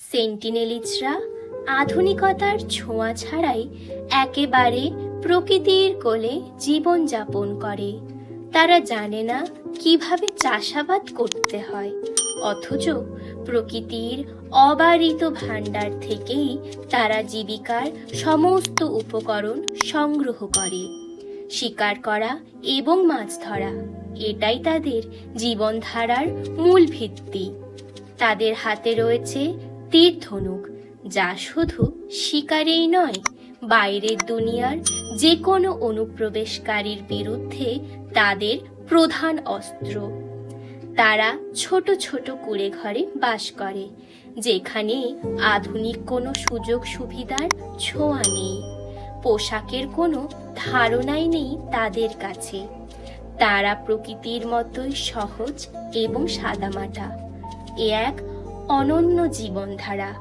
সেন্টিনেলিজরা আধুনিকতার ছোঁয়া ছাড়াই একেবারে প্রকৃতির কোলে জীবনযাপন করে। তারা জানে না কীভাবে চাষাবাদ করতে হয়, অথচ প্রকৃতির অবারিত ভাণ্ডার থেকেই তারা জীবিকার সমস্ত উপকরণ সংগ্রহ করে, শিকার করা এবং মাছ ধরা। এটাই তাদের জীবনধারার মূল ভিত্তি। তাদের হাতে রয়েছে তীর ধনুক, যা শুধু শিকারেই নয়, বাইরের দুনিয়ার যে কোনো অনুপ্রবেশকারীর বিরুদ্ধে তাদের প্রধান অস্ত্র। তারা ছোট ছোট কুড়ে ঘরে বাস করে, যেখানে আধুনিক কোনো সুযোগ সুবিধার ছোঁয়া নেই। পোশাকের কোনো ধারণাই নেই তাদের কাছে। তারা প্রকৃতির মতোই সহজ এবং সাদামাটা। এ এক অনন্য জীবনধারা।